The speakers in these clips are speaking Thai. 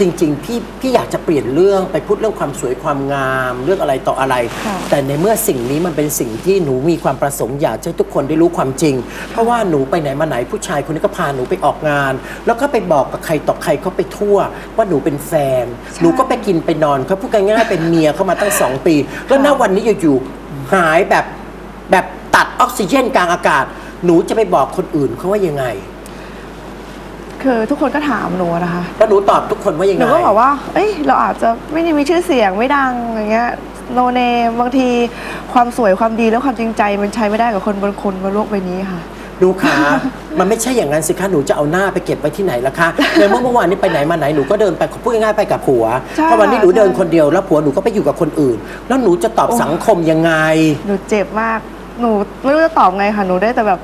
จริง ๆ พี่พี่อยากจะเปลี่ยนเรื่องไปพูดเรื่องความสวยความงาม เรื่องอะไรต่ออะไร ค่ะแต่ในเมื่อสิ่งนี้มันเป็นสิ่งที่หนูมีความประสงค์อยากให้ทุกคนได้รู้ความจริง เพราะว่าหนูไปไหนมาไหนผู้ชายคนนี้ก็พาหนูไปออกงาน แล้วก็ไปบอกกับใครต่อใครเขาไปทั่ว ว่าหนูเป็นแฟน หนูก็ไปกินไปนอนเขาพูดง่ายๆเป็นเมียเขามาตั้งสองปี แล้วณวันนี้อยู่ๆหายแบบแบบตัดออกซิเจนกลางอากาศ หนูจะไปบอกคนอื่นเขาว่ายังไง คือทุกคนก็ถามหนูนะคะ แล้วหนูตอบทุกคนว่ายังหไงนูก็บอกว่า เอ้ย เราอาจจะไม่ได้มีชื่อเสียงไม่ดังอย่างเงี้ย โนเนมบางทีความสวยความดีและความจริงใจมันใช้ไม่ได้กับคนบนคนบนโลกใบนี้ค่ะดูขา มันไม่ใช่อย่างนั้นสิคะหนูจะเอาหน้าไปเก็บไว้ที่ไหนล่ะคะในเมื่อเมื่อวานนี้ไปไหนมาไหนหนูก็เดินไปพูดง่ายๆไปกับผัวใช่เพราะวันนี้หนูใช่เดินคนเดียวแล้วผัวหนูก็ไปอยู่กับคนอื่น แล้วหนูจะตอบสังคมยังไง หนูเจ็บมาก หนูไม่รู้จะตอบไงค่ะ หนูได้แต่แบบ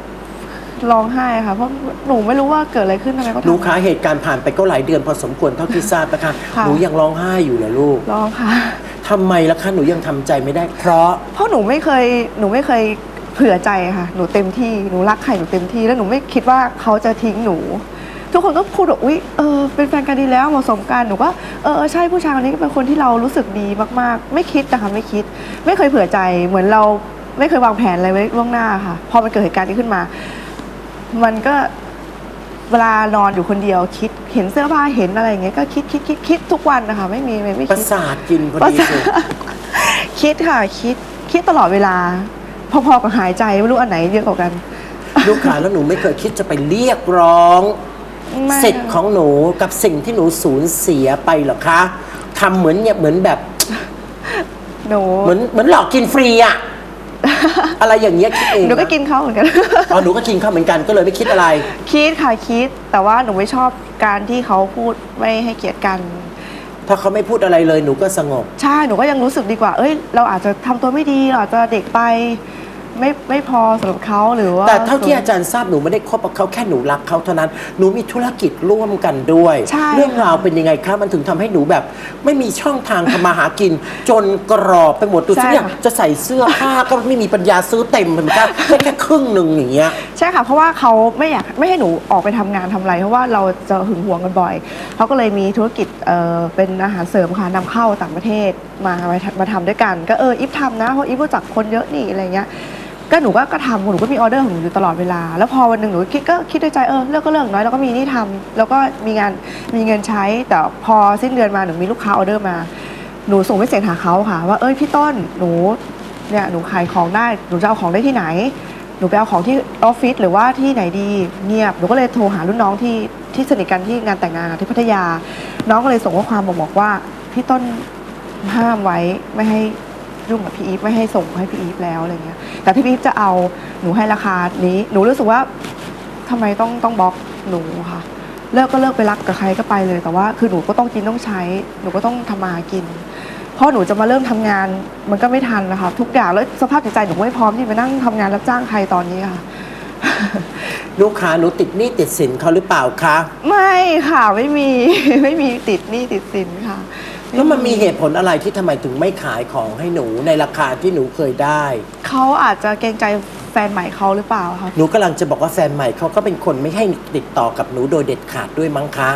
ร้องไห้ค่ะ เพราะหนูไม่รู้ว่าเกิดอะไรขึ้นทำไมเขาหนูทำขาเหตุการณ์ผ่านไปก็หลายเดือนพอสมควรเท่าที่ทราบนะคะค่ะ หนูยังร้องไห้อยู่เหรอลูกร้องค่ะ ทำไมล่ะคะหนูยังทำใจไม่ได้ เพราะเพราะหนูไม่เคยหนูไม่เคยเผื่อใจค่ะ หนูเต็มที่หนูรักใครหนูเต็มที่แล้วหนูไม่คิดว่าเขาจะทิ้งหนู ทุกคนก็พูดว่าอุ๊ยเออเป็นแฟนกันดีแล้วเหมาะสมกันหนูก็เออเออใช่ผู้ชายคนนี้ก็เป็นคนที่เรารู้สึกดีมากๆ ไม่คิดนะคะไม่คิด ไม่เคยเผื่อใจเหมือนเราไม่เคยวางแผนอะไรไว้ล่วงหน้าค่ะ พอมันเกิดเหตุการณ์นี้ขึ้นมา มันก็เวลานอนอยู่คนเดียวคิดเห็นเสื้อผ้าเห็นอะไรอย่างเงี้ยก็คิดคิดคิดคิดทุกวันนะคะไม่มีไม่ไม่ประคิด สาทกินพอประดีสาทสุดคิดค่ะคิดคิดตลอดเวลา พอๆกับหายใจไม่รู้อันไหนเยอะกว่ากันลูกขาแล้วหนูไม่เคยคิดจะไปเรียกร้อง ไม่สิทธิ์ของหนูกับสิ่งที่หนูสูญเสียไปเหรอคะทำเหมือนเนี่ยเหมือนแบบ หนู เหมือนเหมือนหลอกกินฟรีอะ อะไรอย่างเงี้ยคิดเองหนูก็กินเขาเหมือนกันอ๋อหนูก็กินข้าวเหมือนกันก็เลยไม่คิดอะไร คิดค่ะคิด แต่ว่าหนูไม่ชอบการที่เขาพูดไม่ให้เกียรติกัน ถ้าเขาไม่พูดอะไรเลยหนูก็สงบ ใช่หนูก็ยังรู้สึกดีกว่า เอ้ย เราอาจจะทำตัวไม่ดีเราอาจจะเด็กไป ไม่ไม่พอสำหรับเขาหรือว่าแต่เท่าที่อาจารย์ทราบหนูไม่ได้คบกับเขาแค่หนูรักเขาเท่านั้น หนูมีธุรกิจร่วมกันด้วย ใช่เรื่องราวเป็นยังไงคะมันถึงทำให้หนูแบบ ไม่มีช่องทางทำมาหากิน จนกรอบไปหมดดูสิเนี่ยจะใส่เสื้อผ้าก็ไม่มีปัญญาซื้อเต็มเหมือนกันแค่แค่ครึ่งหนึ่งอย่างเงี้ย ใช่ค่ะ เพราะว่าเขาไม่อยากไม่ให้หนูออกไปทำงานทำอะไร เพราะว่าเราจะหึงหวงกันบ่อยเขาก็เลยมีธุรกิจเอ่อเป็นอาหารเสริมค่ะนำเข้าต่างประเทศมามามาทำด้วยกัน ก็เอออิฟทำนะเพราะอิฟรู้จักคนเยอะนี่อะไรเงี้ย ก็หนูก็ก็ทำหนูก็มีออเดอร์ของหนูอยู่ตลอดเวลา แล้วพอวันหนึ่งหนูคิดก็คิดในใจเออเลิกก็เลิกน้อยแล้วก็มีนี่ทำแล้วก็มีงานมีเงินใช้ แต่พอสิ้นเดือนมาหนูมีลูกค้าออเดอร์มา หนูส่งไปเสร็จหาเขาค่ะ ว่าเอ้ยพี่ต้นหนูเนี่ยหนูขายของได้หนูจะเอาของได้ที่ไหน หนูไปเอาของที่ออฟฟิศหรือว่าที่ไหนดีเงียบหนูก็เลยโทรหารุ่นน้องที่ที่สนิทกันที่งานแต่งงานที่พัทยา น้องก็เลยส่งข้อความบอกบอกว่าพี่ต้นห้ามไว้ไม่ให้ ยุ่งกับพี่อีฟไม่ให้ส่งให้พี่อีฟแล้วอะไรเงี้ย แต่ที่พี่อีฟจะเอาหนูให้ราคานี้ หนูรู้สึกว่าทำไมต้องต้องบล็อกหนูค่ะ เลิกก็เลิกไปรักกับใครก็ไปเลย แต่ว่าคือหนูก็ต้องกินต้องใช้ หนูก็ต้องทำมาหากิน เพราะหนูจะมาเริ่มทำงานมันก็ไม่ทันนะคะทุกอย่างแล้วสภาพจิตใจหนูไม่พร้อมที่มานั่งทำงานรับจ้างใครตอนนี้ค่ะลูกค้าหนูติดหนี้ติดสินเขาหรือเปล่าคะ ไม่ค่ะไม่มีไม่มีติดหนี้ติดสินค่ะ แล้วมันมีเหตุผลอะไรที่ทำไมถึงไม่ขายของให้หนูในราคาที่หนูเคยได้ เขาอาจจะเกรงใจแฟนใหม่เขาหรือเปล่าคะ หนูกำลังจะบอกว่าแฟนใหม่เขาก็เป็นคนไม่ให้ติดต่อกับหนูโดยเด็ดขาดด้วยมั้งคะ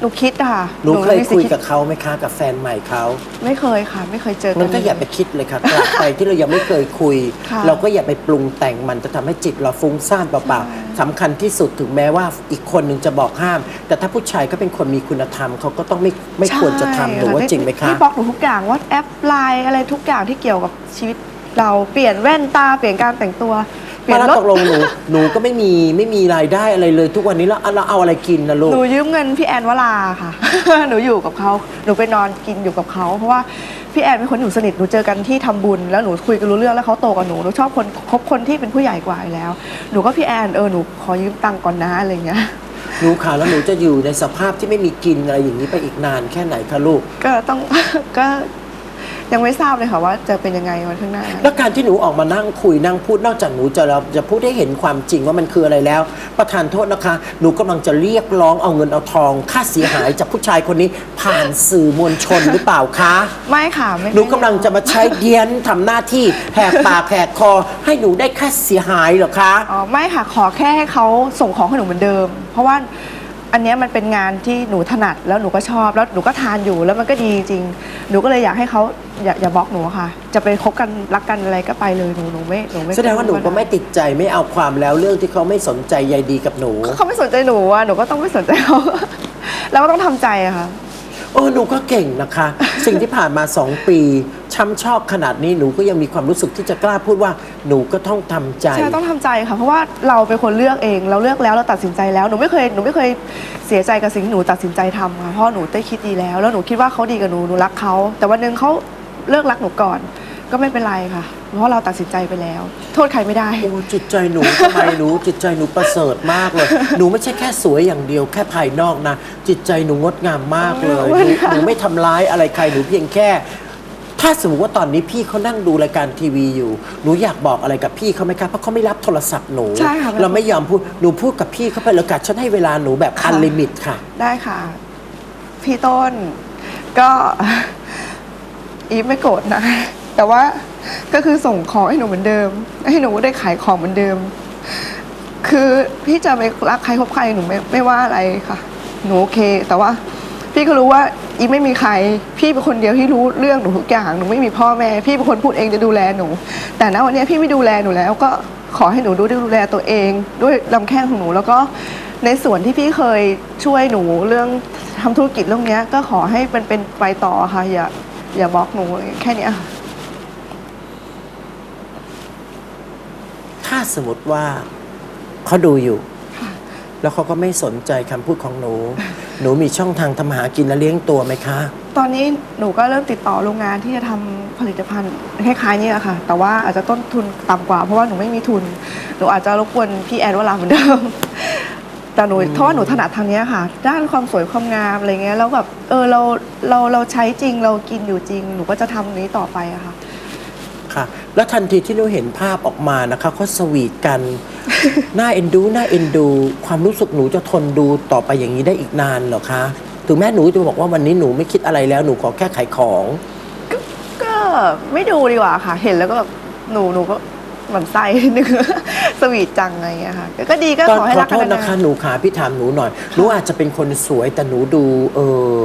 หนูคิดอะค่ะหนูเคยมีสิทคุยธิ์กับเขาไหมคะกับแฟนใหม่เขาไม่เคยค่ะ ไม่เคยเจอกัมันก็อย่าไปคิดเลยค่ะตราบไปที่เรายังไม่เคยคุยค่ะเราก็อย่าไปปรุงแต่งมันจะทำให้จิตเราฟุ้งซ่านเปล่าใช่ๆสำคัญที่สุดถึงแม้ว่าอีกคนหนึ่งจะบอกห้าม แต่ถ้าผู้ชายก็เป็นคนมีคุณธรรมเขาก็ต้องไม่ไม่ควรจะทำหนูว่าใช่จริงไหมคะพี่บล็อกหนูทุกอย่างว่าแอปไลน์อะไรทุกอย่างที่เกี่ยวกับชีวิตเราเปลี่ยนแว่นตาเปลี่ยนการแต่งตัว เปลี่ยนแล้วรถตกลงหนูหนูก็ไม่มีไม่มีรายได้อะไรเลยทุกวันนี้แล้วเราเอาอะไรกินนะลูก หนูยืมเงินพี่แอนวราค่ะ หนูอยู่กับเขาหนูไปนอนกินอยู่กับเขาเพราะว่าพี่แอนเป็นคนหนูสนิทหนูเจอกันที่ทำบุญแล้วหนูคุยกันรู้เรื่องแล้วเขาโตกว่าหนูหนูชอบคนคบคนที่เป็นผู้ใหญ่กว่าอยู่แล้ว หนูก็พี่แอนเออหนูขอยืมตังค์ก่อนนะอะไรเงี้ย หนูขาแล้วหนูจะอยู่ในสภาพที่ไม่มีกินอะไรอย่างนี้ไปอีกนานแค่ไหนคะลูก ก็ต้อง ก็ ยังไม่ทราบเลยค่ะว่าจะเป็นยังไงวันข้างหน้า แล้วการที่หนูออกมานั่งคุยนั่งพูดนอกจากหนูจะเราจะพูดให้เห็นความจริงว่ามันคืออะไรแล้ว ประธานโทษนะคะ หนูกำลังจะเรียกร้องเอาเงินเอาทอง ค่าเสียหายจากผู้ชายคนนี้ผ่านสื่อมวลชนหรือเปล่าคะไม่ค่ะไม่หนูกำลังจะมาใช้เดียนทำหน้าที่แหกปากแหกคอ ให้หนูได้ค่าเสียหายเหรอคะ อ๋อไม่ค่ะขอแค่ให้เขาส่งของให้หนูเหมือนเดิม เพราะว่า อันเนี้ยมันเป็นงานที่หนูถนัดแล้วหนูก็ชอบแล้วหนูก็ทานอยู่แล้วมันก็ดีจริงๆหนูก็เลยอยากให้เขาอย่าอย่าบล็อกหนูค่ะ จะไปคบกันรักกันอะไรก็ไปเลยหนูหนูไม่หนูไม่แสดงว่าหนูก็ไม่ติดใจไม่เอาความแล้วเรื่องที่เขาไม่สนใจใยดีกับหนู เขาไม่สนใจหนูอะหนูก็ต้องไม่สนใจเขา แล้วก็ต้องทำใจอะค่ะโอ้หนูก็เก่งนะคะ สิ่งที่ผ่านมาสองปีช้ำชอกขนาดนี้หนูก็ยังมีความรู้สึกที่จะกล้าพูดว่าหนูก็ต้องทำใจ ใช่ต้องทำใจค่ะเพราะว่าเราเป็นคนเลือกเอง เราเลือกแล้วเราตัดสินใจแล้วหนูไม่เคยหนูไม่เคยเสียใจกับสิ่งที่หนูตัดสินใจทำค่ะเพราะหนูได้คิดดีแล้ว แล้วหนูคิดว่าเขาดีกับหนูหนูรักเขาแต่วันหนึ่งเขาเลิกรักหนูก่อน ก็ไม่เป็นไรค่ะ เพราะเราตัดสินใจไปแล้ว โทษใครไม่ได้ โอ้จิตใจหนูทำไมหนูจิตใจหนูประเสริฐมากเลย หนูไม่ใช่แค่สวยอย่างเดียวแค่ภายนอกนะ จิตใจหนูงดงามมากเลยขอบคุณหนูค่ะหนูไม่ทำร้ายอะไรใครหนูเพียงแค่ ถ้าสมมติว่าตอนนี้พี่เขานั่งดูรายการทีวีอยู่ หนูอยากบอกอะไรกับพี่เขาไหมครับเพราะเขาไม่รับโทรศัพท์หนู ใช่ค่ะ เราไม่ยอมพูดหนูพูดกับพี่เขาไปแล้วกัดฉันให้เวลาหนูแบบอันลิมิตค่ะ ได้ค่ะ พี่ต้นก็ อีฟไม่โกรธนะ แต่ว่าก็คือส่งของให้หนูเหมือนเดิม ให้หนูได้ขายของเหมือนเดิม คือพี่จะไปรักใครคบใครหนูไม่ไม่ว่าอะไรค่ะ หนูโอเค แต่ว่า พี่ก็รู้ว่าอีไม่มีใคร พี่เป็นคนเดียวที่รู้เรื่องหนูทุกอย่างหนูไม่มีพ่อแม่ พี่เป็นคนพูดเองจะดูแลหนู แต่ณวันนี้พี่ไม่ดูแลหนูแล้ว ก็ขอให้หนูดูได้ดูแลตัวเอง ด้วยลำแข้งของหนูแล้วก็ในส่วนที่พี่เคยช่วยหนูเรื่องทำธุรกิจเรื่องนี้ก็ขอให้มันเป็นไปต่อค่ะอย่าอย่าบล็อกหนูแค่เนี้ยค่ะ ถ้า สมมติว่าเขาดูอยู่ค่ะแล้วเขาก็ไม่สนใจคำพูดของหนู หนูมีช่องทางทำมาหากินและเลี้ยงตัวไหมคะ ตอนนี้หนูก็เริ่มติดต่อโรงงานที่จะทำผลิตภัณฑ์คล้ายๆนี่แหละค่ะ แต่ว่าอาจจะต้นทุนต่ำกว่า เพราะว่าหนูไม่มีทุน หนูอาจจะรบกวนพี่แอนว่าลาเหมือนเดิม แต่หนูเพราะว่าหนูถนัดทางเนี้ยค่ะ ด้านความสวยความงามอะไรเงี้ยแล้วแบบเออเราเราเราใช้จริงเรากินอยู่จริง หนูก็จะทำนี้ต่อไปอะค่ะ ค่ะ แล้วทันทีที่หนูเห็นภาพออกมานะคะเขาสวีทกัน น่าเอ็นดูน่าเอ็นดู ความรู้สึกหนูจะทนดูต่อไปอย่างนี้ได้อีกนานเหรอคะถึงแม้หนูจะบอกว่าวันนี้หนูไม่คิดอะไรแล้วหนูขอแค่ขายของ ก็ก็ไม่ดูดีกว่าค่ะ เห็นแล้วก็แบบหนูหนูก็หมันไส้นิดนึง สวีทจังอะไรเงี้ยค่ะ ก็ดีก็ตอนขอให้ขอรักโทกันษนานะคะนหนูขาพี่ถามหนูหน่อย หนูอาจจะเป็นคนสวยแต่หนูดูเออ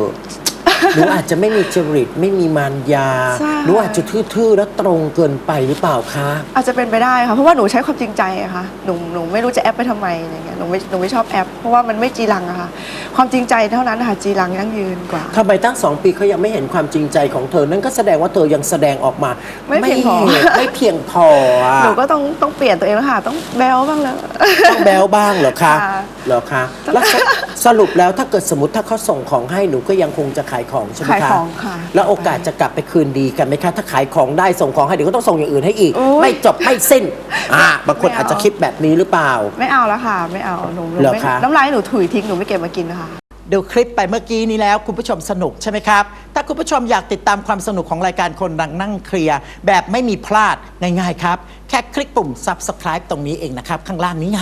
หนูอาจจะไม่มีจริตไม่มีมารยา ใช่หนูอาจจะทื่อๆ และตรงเกินไปหรือเปล่าคะ อาจจะเป็นไปได้ค่ะเพราะว่าหนูใช้ความจริงใจอะค่ะหนูหนูไม่รู้จะแอปไปทำไมอะไรเงี้ยหนูไม่หนูไม่ชอบแอป เพราะว่ามันไม่จีรังอะค่ะ ความจริงใจเท่านั้นค่ะจีรังยั่งยืนกว่า ทำไมตั้งสองปีเขายังไม่เห็นความจริงใจของเธอ นั่นก็แสดงว่าเธอยังแสดงออกมาไม่เพียงพอห็นไม่เพียงพออะหนูก็ต้องต้องเปลี่ยนตัวเองแล้วค่ะ ต้องแบลบ้างแล้ว ต้องแบวบ้างเหรอคะค่ะ เหรอคะแล้วสสรุปแล้วถ้าเกิดสมมติถ้าเขาส่งของให้หนูก็ยังคงจะขายของใช่ไหมคะขายของค่ะแล้วโอกาสจะกลับไปคืนดีกันไหมคะถ้าขายของได้ส่งของให้เดี๋ยวก็ต้องส่งอย่างอื่นให้อีก โอ้ยไม่จบไม่สิ้นอ่าบางคนไม่เอา อาจจะคิดแบบนี้หรือเปล่า ไม่เอาแล้วค่ะ ไม่เอาหนูหนูเหรอไม่คะ น้ำลายหนูถุยทิ้งหนูไม่เก็บมากินนะคะ ดูคลิปไปเมื่อกี้นี้แล้วคุณผู้ชมสนุกใช่ไหมครับ ถ้าคุณผู้ชมอยากติดตามความสนุกของรายการคนดังนั่งเคลียร์แบบไม่มีพลาดง่ายๆครับ แค่คลิกปุ่ม subscribe ตรงนี้เองนะครับ ข้างล่างนี้ไง